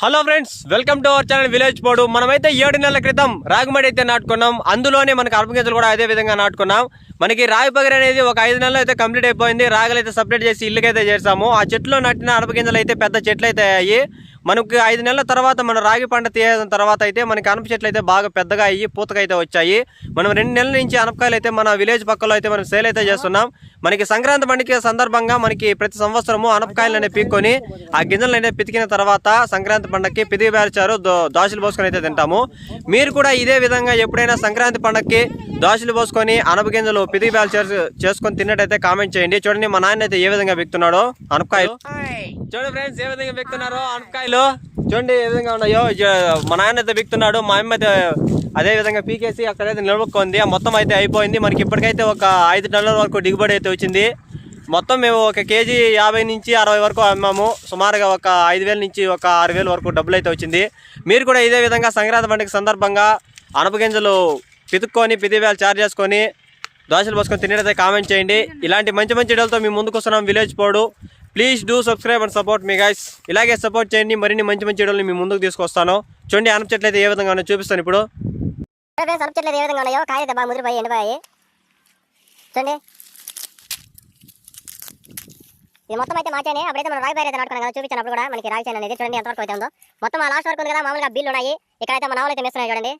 Hello friends welcome to our channel village పోడు మనమైతే ఏడు నెలల క్రితం రాగిమడి అయితే నాటుకున్నాం. అందులోనే మనకి అరపు గింజలు కూడా అదే విధంగా నాటుకున్నాం. మనకి రాగి పగిరి అనేది ఒక ఐదు నెలలు అయితే కంప్లీట్ అయిపోయింది. రాగలు అయితే సపరేట్ చేసి ఇల్లుకైతే చేసాము. ఆ చెట్లో నాటిన అరపగింజలు అయితే పెద్ద చెట్లు అయితే అయ్యాయి. మనకి ఐదు నెలల తర్వాత మన రాగి పంట తీసిన తర్వాత అయితే మనకి అనప చెట్లు అయితే బాగా పెద్దగా అయ్యి పూతగా అయితే వచ్చాయి. మనం రెండు నెలల నుంచి అనపకాయలు అయితే మన విలేజ్ పక్కలో అయితే మనం సేల్ అయితే చేస్తున్నాం. మనకి సంక్రాంతి పండుగ సందర్భంగా మనకి ప్రతి సంవత్సరము అనపకాయలు అనేవి పీక్కొని ఆ గింజలు అయితే పితికిన తర్వాత సంక్రాంతి పండగకి పిదిగి వేర్చారు దోశలు పోసుకొని అయితే తింటాము. మీరు కూడా ఇదే విధంగా ఎప్పుడైనా సంక్రాంతి పండగకి దోశలు పోసుకొని అనప గింజలు పిదిగి వేల్చారు చేసుకొని తిన్నట్టయితే కామెంట్ చేయండి. చూడండి మా నాయన అయితే ఏ విధంగా వ్యక్తున్నాడో అనపకాయలు. చూడండి ఫ్రెండ్స్ ఏ విధంగా వ్యక్తున్నారో అనపకాయలు. చూడండి ఏ విధంగా ఉన్నాయో మా నాయన అయితే వ్యక్తున్నాడు మా అమ్మ అయితే అదే విధంగా పీకేసి అక్కడైతే నిలబొక్కుంది ఆ మొత్తం అయితే అయిపోయింది. మనకి ఇప్పటికైతే ఒక ఐదు టన్నుల వరకు దిగుబడి అయితే వచ్చింది. మొత్తం మేము ఒక కేజీ యాభై నుంచి అరవై వరకు అమ్మాము. సుమారుగా ఒక ఐదు వేల నుంచి ఒక ఆరు వేల వరకు డబ్బులు అయితే వచ్చింది. మీరు కూడా ఇదే విధంగా సంక్రాంతి పండుగ సందర్భంగా అనప గింజలు పితుక్కొని పిదివేలు చార్జ్ చేసుకొని దోశలు పోసుకొని తినేటైతే కామెంట్ చేయండి. ఇలాంటి మంచి మంచి వీడియోలతో మీ ముందుకు వస్తున్నాం. విలేజ్ పోడు. Please do subscribe and support me guys ఇలాగే సపోర్ట్ చేయండి. మరిన్ని మంచి మంచి వీడియోలు మీ ముందుకు తీసుకొస్తాను. చూడండి అనప చెట్లు అయితే ఏ విధంగా ఉన్నాయో చూపిస్తాను ఇప్పుడు. ఫ్రెండ్స్ చెట్లు ఏ విధంగా ఉన్నాయో? కాయ బాగా ముదిరిపోయి ఎండిపోయాయి చూడండి. ఇది మొత్తం అయితే మార్చానే అప్పుడైతే మనం రాగి పైరు అయితే నాటుకున్నాం కదా చూపించినప్పుడు కూడా మనకి రాగి చేను అనేది. చూడండి ఎంతవరకు అయితే ఉందో. మొత్తం ఆ లాస్ట్ వరకు ఉంది కదా మామూలుగా బిల్లు ఉన్నాయి. ఇక్కడైతే మన ఆవులు అయితే మేస్తున్నాయి చూడండి.